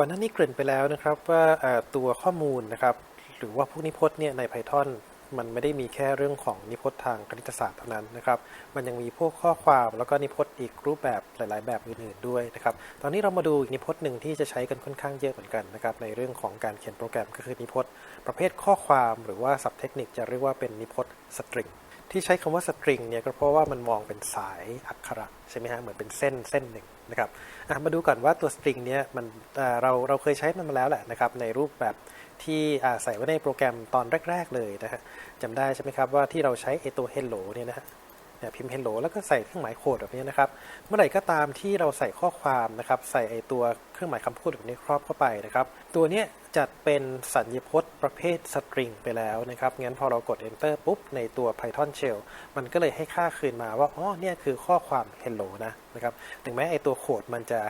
ก่อนหน้านี้เกริ่นไปแล้วนะครับว่าตัวข้อมูลนะครับ หรือว่าพวกนิพจน์เนี่ยใน Python มันไม่ได้มีแค่เรื่องของนิพจน์ทางคณิตศาสตร์เท่านั้นนะครับ มันยังมีพวกข้อความแล้วก็นิพจน์อีกรูปแบบหลาย ๆ แบบอื่นๆด้วยนะครับ ตอนนี้เรามาดูอีกนิพจน์หนึ่งที่จะใช้กันค่อนข้างเยอะเหมือนกันนะครับในเรื่องของการเขียนโปรแกรมก็คือนิพจน์ ประเภทข้อความหรือว่าศัพท์เทคนิคจะเรียกว่าเป็นนิพจน์สตริงที่ใช้คำว่าสตริงเนี่ยก็เพราะว่ามันมองเป็นสายอักขระใช่ไหมฮะเหมือนเป็นเส้นเส้นหนึ่ง นะครับมาดูก่อนว่าตัวสตริงเนี้ยมันเราเราเคยใช้มันมาแล้วแหละนะครับในรูปแบบที่ใส่ไว้ในโปรแกรมตอนแรก ๆ เลยนะฮะจำได้ใช่ไหมครับว่าที่เราใช้ไอตัว hello เนี่ยนะฮะเนี่ยพิมพ์ hello แล้วก็ใส่เครื่องหมายโคดแบบนี้นะครับ เมื่อไหร่ก็ตามที่เราใส่ข้อความนะครับ ใส่ไอตัวเครื่องหมายคำพูดแบบนี้ครอบเข้าไปนะครับ ตัวเนี้ย จัดเป็นสัญญพจน์ประเภทสตริงไปแล้วนะครับ งั้นพอเรากด enter ปุ๊บ ในตัว Python shell มันก็เลยให้ค่าคืนมาว่า อ๋อ เนี่ยคือข้อความ hello นะนะครับ ถึงแม้ไอตัวโคดมันจะ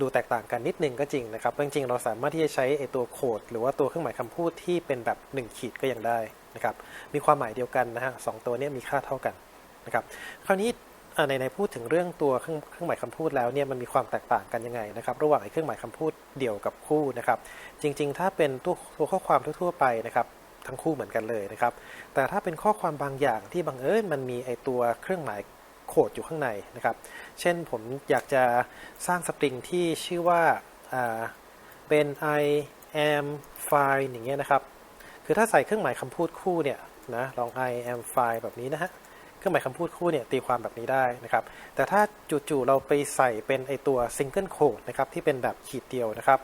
ดูแตกต่างกันนิดนึงก็จริงนะครับ จริงๆ เราสามารถที่จะใช้ไอตัวโคดหรือว่าตัวเครื่องหมายคำพูดที่เป็นแบบ 1 ขีดก็ยังได้นะครับ มีความหมายเดียวกันนะฮะสองตัวเนี้มีค่าเท่ากันนะครับ คราวนี้ ในในพูดถึงเรื่องตัวเครื่องเครื่องหมายคำพูดแล้วเนี่ยมันมีความแตกต่างกันยังไงนะครับ ระหว่างไอ้เครื่องหมายคำพูดเดี่ยวกับคู่นะครับ จริง ๆ ถ้าเป็นตัวตัวข้อความทั่ว ๆ ไปนะครับทั้งคู่เหมือนกันเลยนะครับ แต่ถ้าเป็นข้อความบางอย่างที่บังเอิญมันมีไอตัวเครื่องหมายโคดอยู่ข้างในนะครับ เช่นผมอยากจะสร้างสตริงที่ชื่อว่าอ่าเป็น I am fine อย่างเงี้ยนะครับ คือถ้าใส่เครื่องหมายคำพูดคู่เนี่ยนะลอง I am fine แบบนี้นะฮะ เครื่องหมายคำพูดคู่เนี่ยตีความแบบนี้ได้นะครับ แต่ถ้าจู่ๆเราไปใส่เป็นไอตัว single quote นะครับที่เป็นแบบขีดเดียวนะครับ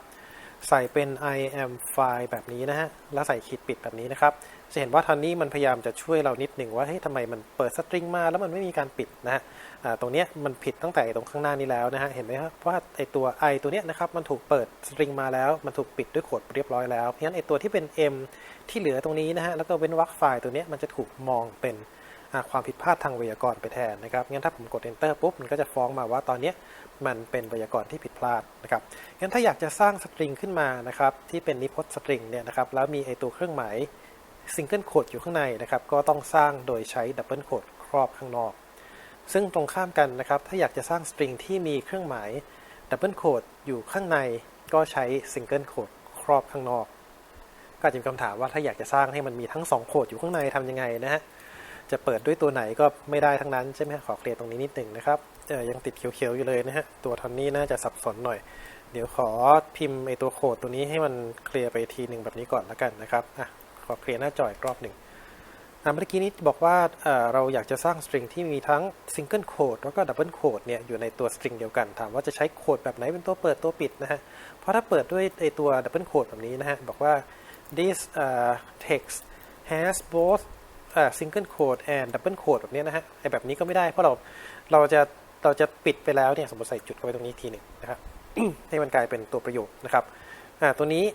ใส่เป็น I am fine แบบนี้นะฮะแล้วใส่ขีดปิดแบบนี้นะครับ จะเห็นว่าทันนี้มันพยายามจะช่วยเรานิดหนึ่งว่าเฮ้ยทำไมมันเปิดสตริงมาแล้วมันไม่มีการปิดนะฮะตรงเนี้ยมันผิดตั้งแต่ตรงข้างหน้านี้แล้วนะฮะเห็นไหมครับว่าไอตัว I ตัวเนี้ยนะครับมันถูกเปิดสตริงมาแล้ว มันถูกปิดด้วยโคดเรียบร้อยแล้วเพราะฉะนั้นไอตัวที่เป็น M ที่เหลือตรงนี้นะฮะแล้วก็เว้นวรรคไฟล์ตัวเนี้ยมันจะถูกมองเป็น ความผิดพลาดทางไวยากรณ์ไปแทนนะครับงั้นถ้าผมกด enter ปุ๊บมันก็จะฟ้องมาว่าตอนนี้มันเป็นไวยากรณ์ที่ผิดพลาดนะครับงั้นถ้าอยากจะสร้างสตริงขึ้นมานะครับที่เป็นนิพจน์สตริงเนี่ยนะครับแล้วมีไอตัวเครื่องหมาย single quote อยู่ข้างในนะครับก็ต้องสร้างโดยใช้ double quote ครอบข้างนอก ซึ่งตรงข้ามกันนะครับถ้าอยากจะสร้างสตริงที่มีเครื่องหมาย double quote อยู่ข้างในก็ใช้ single quote ครอบข้างนอก ก็จะมีคำถามว่าถ้าอยากจะสร้างให้มันมีทั้งสองโคดอยู่ข้างในทำยังไงนะฮะ จะเปิดด้วยตัวไหนก็ไม่ได้ทั้งนั้นใช่ไหมขอเคลียร์ตรงนี้นิดหนึ่งนะครับยังติดเขียวๆอยู่เลยนะฮะตัวทอนนี้น่าจะสับสนหน่อย เดี๋ยวขอพิมพ์ไอตัวโคดตัวนี้ให้มันเคลียร์ไปทีหนึ่งแบบนี้ก่อนแล้วกันนะครับอะขอเคลียร์หน้าจออีกรอบหนึ่งเมื่อกี้นี้บอกว่าเราอยากจะสร้างสตริงที่มีทั้ง single quote แล้วก็ double quote เนี่ยอยู่ในตัวสตริงเดียวกัน ถามว่าจะใช้โคดแบบไหนเป็นตัวเปิดตัวปิดนะฮะ เพราะถ้าเปิดด้วยไอตัว double quote แบบนี้นะฮะ บอกว่า this uh, text has both อ่า single quote and double quote แบบนี้นะฮะไอแบบนี้ก็ไม่ได้เพราะเราเราจะเราจะปิดไปแล้วเนี่ยสมมติใส่จุดเข้าไปตรงนี้ทีหนึ่งนะครับให้มันกลายเป็นตัวประโยคนะครับอ่าตัวนี้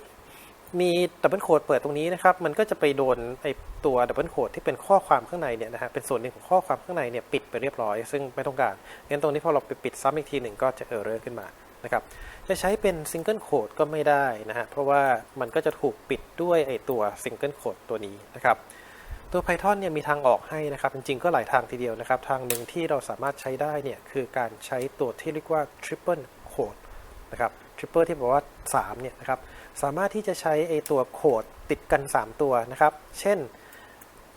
มีดับเบิลโคดเปิดตรงนี้นะครับ มันก็จะไปโดนไอตัวดับเบิลโคดที่เป็นข้อความข้างในเนี่ยนะฮะเป็นส่วนหนึ่งของข้อความข้างในเนี่ยปิดไปเรียบร้อย ซึ่งไม่ต้องการงั้นตรงนี้พอเราไปปิดซ้ำอีกทีหนึ่งก็จะเออร์เรอร์ขึ้นมานะครับจะใช้เป็นซิงเกิลโคดก็ไม่ได้นะฮะเพราะว่ามันก็จะถูกปิดด้วยไอตัวซิงเกิลโคดตัวนี้นะครับ ตัว Python เนี่ยมีทางออกให้นะครับ จริงๆ ก็หลายทางทีเดียวนะครับ ทางหนึ่งที่เราสามารถใช้ได้เนี่ยคือการใช้ตัวที่เรียกว่า triple code นะครับ triple ที่บอกว่า 3 เนี่ยนะครับ สามารถที่จะใช้ไอตัวโคดติดกัน 3 ตัวนะครับ เช่น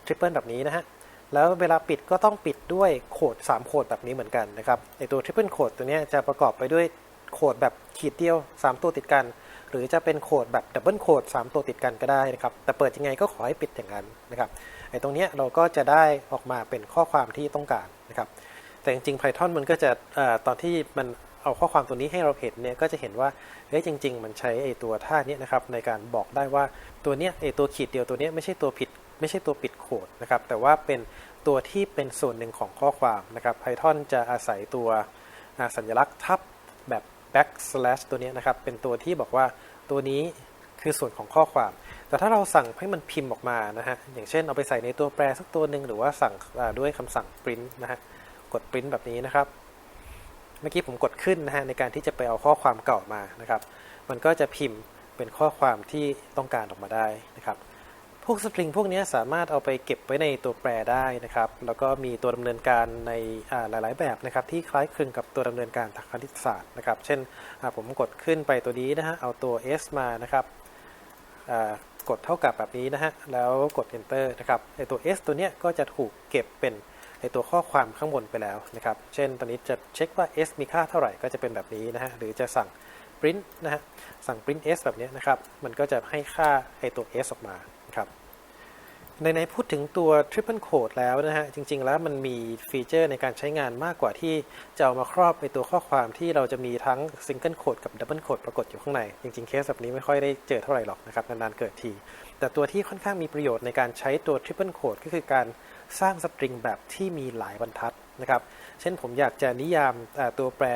triple แบบนี้นะฮะแล้วเวลาปิดก็ต้องปิดด้วยโคด3โคดแบบนี้เหมือนกันนะครับไอตัว triple code ตัวนี้จะประกอบไปด้วยโคดแบบขีดเดียว 3 ตัวติดกัน หรือจะเป็นโคดแบบดับเบิลโคด3ตัวติดกันก็ได้นะครับ แต่เปิดยังไงก็ขอให้ปิดอย่างนั้นนะครับ ไอ้ตรงเนี้ยเราก็จะได้ออกมาเป็นข้อความที่ต้องการนะครับ แต่จริงๆ Python มันก็จะอตอนที่มันเอาข้อความตัวนี้ให้เราเห็นเนี่ยก็จะเห็นว่าเฮ้ยจริง ๆ มันใช้ไอ้ตัวท่าเนี้ยนะครับในการบอกได้ว่าตัวเนี้ยไอ้ตัวขีดเดียวตัวเนี้ยไม่ใช่ตัวผิด ไม่ใช่ตัวปิดโคดนะครับแต่ว่าเป็นตัวที่เป็นส่วนหนึ่งของข้อความนะครับ Python จะอาศัยตัวสัญลักษณ์ทับแบบ backslash ตัวเนี้ยนะครับเป็นตัวที่บอกว่าตัวนี้ คือส่วนของข้อความ แต่ถ้าเราสั่งให้มันพิมพ์ออกมานะฮะ อย่างเช่นเอาไปใส่ในตัวแปรสักตัวหนึ่งหรือว่าสั่งด้วยคำสั่ง print นะฮะ กด print แบบนี้นะครับ เมื่อกี้ผมกดขึ้นนะฮะในการที่จะไปเอาข้อความเก่ามานะครับ มันก็จะพิมพ์เป็นข้อความที่ต้องการออกมาได้นะครับพวกสตริงพวกนี้สามารถเอาไปเก็บไว้ในตัวแปรได้นะครับ แล้วก็มีตัวดำเนินการในอ่าหลาย ๆ แบบนะครับ ที่คล้ายคลึงกับตัวดำเนินการทางคณิตศาสตร์นะครับ เช่นผมกดขึ้นไปตัวนี้นะฮะ เอาตัว s มานะครับ กดเท่ากับแบบนี้นะฮะ แล้วกด enter นะครับไอตัว s ตัวเนี้ยก็จะถูกเก็บเป็นไอตัวข้อความข้างบนไปแล้วนะครับ เช่นตอนนี้จะเช็คว่า s มีค่าเท่าไหร่ก็จะเป็นแบบนี้นะฮะ หรือจะสั่ง print นะฮะ สั่ง print s แบบนี้นะครับ มันก็จะให้ค่าไอตัว s ออกมานะครับ ในในพูดถึงตัว Triple Code แล้วนะฮะ จริง ๆ แล้วมันมีฟีเจอร์ในการใช้งานมากกว่าที่จะเอามาครอบในตัวข้อความที่เราจะมีทั้ง Single Code กับ Double Code ปรากฏอยู่ข้างใน จริง ๆ เคสแบบนี้ไม่ค่อยได้เจอเท่าไหร่หรอกนะครับ นาน ๆ เกิดที แต่ตัวที่ค่อนข้างมีประโยชน์ในการใช้ตัว Triple Code ก็คือการสร้างสตริงแบบที่มีหลายบรรทัดนะครับ เช่นผมอยากจะนิยามตัวแปร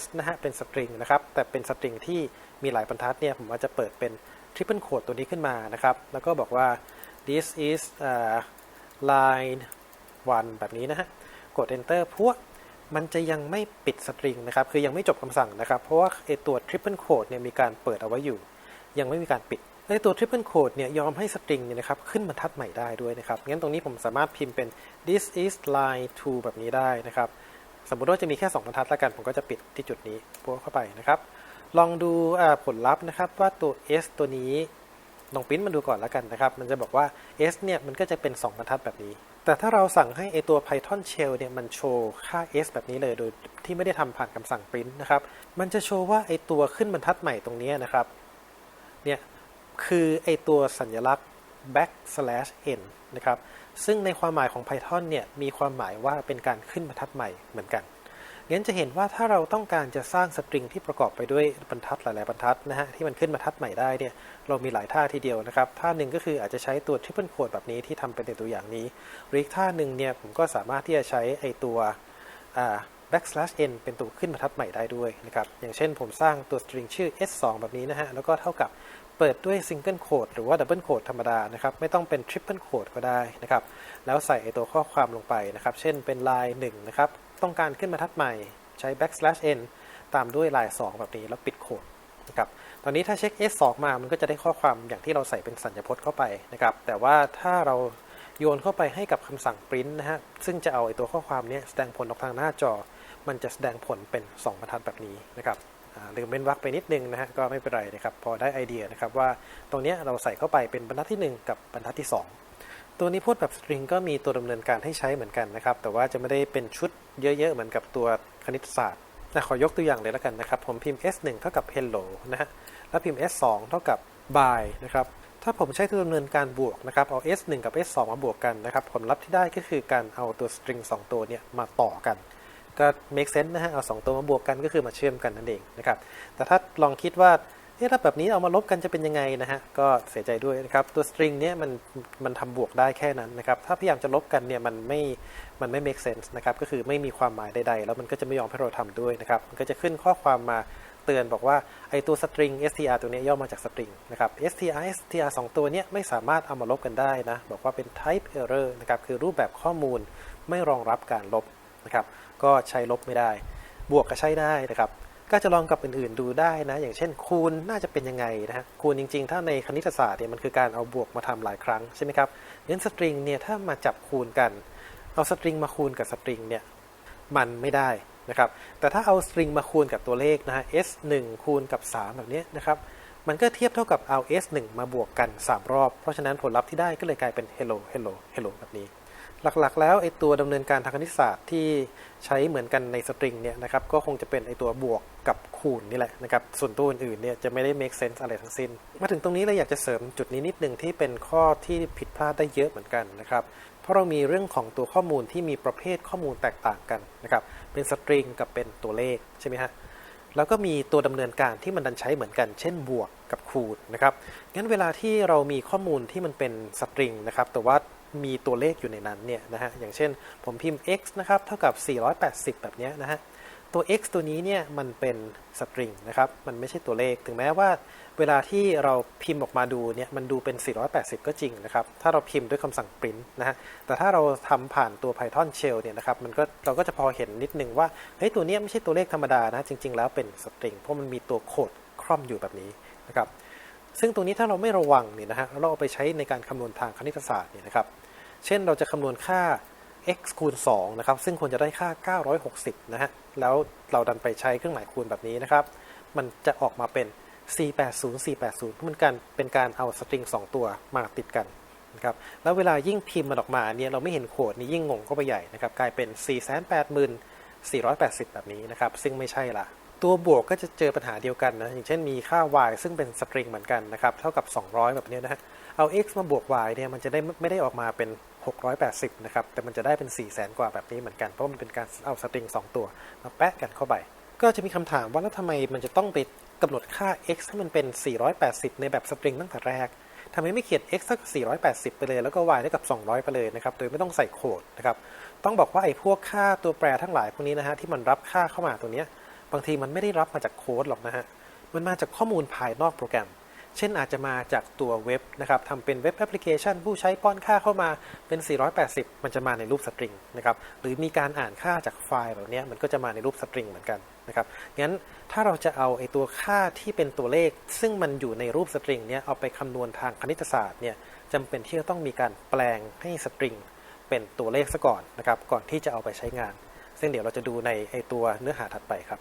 s นะฮะเป็นสตริงนะครับ แต่เป็นสตริงที่มีหลายบรรทัดเนี่ยผมอาจจะเปิดเป็น Triple Code ตัวนี้ขึ้นมานะครับ แล้วก็บอกว่า this is uh, line 1 แบบนี้นะฮะ กด enter พวกมันจะยังไม่ปิดสตริงนะครับ คือยังไม่จบคำสั่งนะครับ เพราะว่าไอตัว triple code เนี่ยมีการเปิดเอาไว้อยู่ ยังไม่มีการปิดไอตัว triple code เนี่ยยอมให้สตริงเนี่ยนะครับขึ้นบรรทัดใหม่ได้ด้วยนะครับ งั้นตรงนี้ผมสามารถพิมพ์เป็น this is line 2 แบบนี้ได้นะครับ สมมติว่าจะมีแค่ 2 บรรทัดแล้วกัน ผมก็จะปิดที่จุดนี้พวกเข้าไปนะครับ ลองดูผลลัพธ์นะครับว่าตัว s ตัวนี้ ลองปิ้นมาดูก่อนแล้วกันนะครับ มันจะบอกว่า s เนี่ยมันก็จะเป็น 2 บรรทัดแบบนี้ แต่ถ้าเราสั่งให้ไอตัว python shell เนี่ยมันโชว์ค่า s แบบนี้เลยโดยที่ไม่ได้ทำผ่านคำสั่งปิ้นนะครับ มันจะโชว์ว่าไอตัวขึ้นบรรทัดใหม่ตรงนี้นะครับ เนี่ยคือไอตัวสัญลักษณ์ backslash n นะครับ ซึ่งในความหมายของ Python เนี่ยมีความหมายว่าเป็นการขึ้นบรรทัดใหม่เหมือนกัน งั้นจะเห็นว่าถ้าเราต้องการจะสร้างสตริงที่ประกอบไปด้วยบรรทัดหลาย ๆ บรรทัดนะฮะที่มันขึ้นบรรทัดใหม่ได้เนี่ยเรามีหลายท่าทีเดียวนะครับ ท่าหนึ่งก็คืออาจจะใช้ตัว triple code แบบนี้ที่ทำเป็นตัวอย่างนี้หรืออีกท่าหนึ่งเนี่ยผมก็สามารถที่จะใช้ไอตัวอ่า backslash n เป็นตัวขึ้นบรรทัดใหม่ได้ด้วยนะครับ อย่างเช่นผมสร้างตัวสตริงชื่อ s2 แบบนี้นะฮะ แล้วก็เท่ากับเปิดด้วย single quote หรือว่า double quote ธรรมดานะครับ ไม่ต้องเป็น triple quote ก็ได้นะครับ แล้วใส่ไอตัวข้อความลงไปนะครับ เช่นเป็น line 1นะครับ ต้องการขึ้นบรรทัดใหม่ใช้ backslash n ตามด้วย line 2แบบนี้แล้วปิดโคดนะครับตอนนี้ถ้าเช็ค s2 มามันก็จะได้ข้อความอย่างที่เราใส่เป็นสัญญพจน์เข้าไปนะครับ แต่ว่าถ้าเราโยนเข้าไปให้กับคำสั่ง print นะฮะ ซึ่งจะเอาไอตัวข้อความนี้แสดงผลออกทางหน้าจอ มันจะแสดงผลเป็น 2 บรรทัดแบบนี้นะครับอ่าลืมเว้นวรรคไปนิดนึงนะฮะ ก็ไม่เป็นไรนะครับ พอได้ไอเดียนะครับว่าตรงนี้เราใส่เข้าไปเป็นบรรทัดที่ 1 กับบรรทัดที่ 2 ตัวนี้พูดแบบสตริงก็มีตัวดำเนินการให้ใช้เหมือนกันนะครับ แต่ว่าจะไม่ได้เป็นชุดเยอะๆ เหมือนกับตัวคณิตศาสตร์แต่ขอยกตัวอย่างเลยแล้วกันนะครับ ผมพิมพ์ s1 เท่ากับ hello นะฮะ แล้วพิมพ์ s2 เท่ากับ by นะครับ ถ้าผมใช้ตัวดำเนินการบวกนะครับ เอา s1 กับ s2 มาบวกกันนะครับ ผลลัพธ์ที่ได้ก็คือการเอาตัวสตริง2ตัวเนี่ยมาต่อกัน ก็ make sense นะฮะ เอา 2 ตัวมาบวกกันก็คือมาเชื่อมกันนั่นเองนะครับ แต่ถ้าลองคิดว่า เอ๊ะถ้าแบบนี้เอามาลบกันจะเป็นยังไงนะฮะ ก็เสียใจด้วยนะครับ ตัว string เนี่ยมันมันทำบวกได้แค่นั้นนะครับ ถ้าพยายามจะลบกันเนี่ยมันไม่มันไม่ make sense นะครับ ก็คือไม่มีความหมายใดๆ แล้วมันก็จะไม่ยอมให้เราทำด้วยนะครับ มันก็จะขึ้นข้อความมาเตือนบอกว่าไอตัว string str ตัวเนี้ยย่อมาจาก string นะครับ str str สองตัวเนี้ยไม่สามารถเอามาลบกันได้นะ บอกว่าเป็น type error นะครับ คือรูปแบบข้อมูลไม่รองรับการลบนะครับ ก็ใช้ลบไม่ได้ บวกก็ใช้ได้นะครับ ก็จะลองกับอื่นๆดูได้นะ อย่างเช่นคูณน่าจะเป็นยังไงนะฮะคูณจริงๆ ถ้าในคณิตศาสตร์เนี่ยมันคือการเอาบวกมาทำหลายครั้งใช่ไหมครับงั้นสตริงเนี่ยถ้ามาจับคูณกันเอาสตริงมาคูณกับสตริงเนี่ยมันไม่ได้นะครับแต่ถ้าเอาสตริงมาคูณกับตัวเลขนะฮะ s 1คูณกับ 3 แบบนี้นะครับมันก็เทียบเท่ากับเอา s 1มาบวกกัน 3 รอบ เพราะฉะนั้นผลลัพธ์ที่ได้ก็เลยกลายเป็น hello hello hello แบบนี้ หลักๆ แล้วไอตัวดำเนินการทางคณิตศาสตร์ที่ใช้เหมือนกันในสตริงเนี่ยนะครับก็คงจะเป็นไอตัวบวกกับคูณนี่แหละนะครับส่วนตัวอื่นๆเนี่ยจะไม่ได้ make sense อะไรทั้งสิ้น มาถึงตรงนี้เราอยากจะเสริมจุดนี้นิดหนึ่งที่เป็นข้อที่ผิดพลาดได้เยอะเหมือนกันนะครับเพราะเรามีเรื่องของตัวข้อมูลที่มีประเภทข้อมูลแตกต่างกันนะครับเป็นสตริงกับเป็นตัวเลขใช่ไหมฮะแล้วก็มีตัวดำเนินการที่มันดันใช้เหมือนกัน เช่นบวกกับคูณนะครับงั้นเวลาที่เรามีข้อมูลที่มันเป็นสตริงนะครับแต่ว่า มีตัวเลขอยู่ในนั้นเนี่ยนะฮะอย่างเช่นผมพิมพ์ x นะครับเท่ากับ 480 แบบนี้นะฮะตัว x ตัวนี้เนี่ยมันเป็นสตริงนะครับมันไม่ใช่ตัวเลข ถึงแม้ว่าเวลาที่เราพิมพ์ออกมาดูเนี่ยมันดูเป็น 480 ก็จริงนะครับ ถ้าเราพิมพ์ด้วยคำสั่ง print นะฮะแต่ถ้าเราทำผ่านตัว Python shell เนี่ยนะครับมันก็เราก็จะพอเห็นนิดนึงว่าเฮ้ยตัวเนี้ยไม่ใช่ตัวเลขธรรมดานะจริง ๆ แล้วเป็นสตริงเพราะมันมีตัวโคดคร่อมอยู่แบบนี้นะครับ ซึ่งตรงนี้ถ้าเราไม่ระวังเนี่ยนะฮะแล้วเราเอาไปใช้ในการคำนวณทางคณิตศาสตร์เนี่ยนะครับ เช่นเราจะคำนวณค่า x คูณ2นะครับ ซึ่งควรจะได้ค่า 960 นะฮะ แล้วเราดันไปใช้เครื่องหมายคูณแบบนี้นะครับ มันจะออกมาเป็น 480 480มันการเป็นการเอาสตริง 2 ตัวมาติดกันนะครับ แล้วเวลายิ่งพิมพ์มันออกมาเนี่ยเราไม่เห็นโคดนี่ยิ่งงงเข้าไปใหญ่นะครับ กลายเป็น 480,480 แบบนี้นะครับ ซึ่งไม่ใช่ละ ตัวบวกก็จะเจอปัญหาเดียวกันนะ อย่างเช่นมีค่า y ซึ่งเป็นสตริงเหมือนกันนะครับ เท่ากับ 200 แบบนี้นะฮะ เอา x มาบวก y เนี่ย มันจะได้ไม่ได้ออกมาเป็น 680 นะครับ แต่มันจะได้เป็น 4 0 0แสนกว่าแบบนี้เหมือนกัน เพราะมันเป็นการเอาสตริง 2 ตัว มาแปะกันเข้าไป ก็จะมีคำถามว่าแล้วทำไมมันจะต้องไปกำหนดค่า x ให้มันเป็น 480 ในแบบสตริงตั้งแต่แรกทำไมไม่เขียน x เท่ากับ 480 ไปเลย แล้วก็ y เท่ากับ 200 ไปเลยนะครับ โดยไม่ต้องใส่โคดนะครับ ต้องบอกว่าไอ้พวกค่าตัวแปรทั้งหลายพวกนี้นะฮะที่มันรับค่าเข้ามาตัวเนี้ย บางทีมันไม่ได้รับมาจากโค้ดหรอกนะฮะ มันมาจากข้อมูลภายนอกโปรแกรม เช่นอาจจะมาจากตัวเว็บนะครับทำเป็นเว็บแอปพลิเคชัน ผู้ใช้ป้อนค่าเข้ามาเป็น 480 มันจะมาในรูปสตริงนะครับ หรือมีการอ่านค่าจากไฟล์แบบนี้มันก็จะมาในรูปสตริงเหมือนกันนะครับ งั้นถ้าเราจะเอาไอ้ตัวค่าที่เป็นตัวเลข ซึ่งมันอยู่ในรูปสตริงเนี้ยเอาไปคำนวณทางคณิตศาสตร์เนี่ยจำเป็นที่จะต้องมีการแปลงให้สตริงเป็นตัวเลขซะก่อนนะครับ ก่อนที่จะเอาไปใช้งาน ซึ่งเดี๋ยวเราจะดูในไอ้ตัวเนื้อหาถัดไปครับ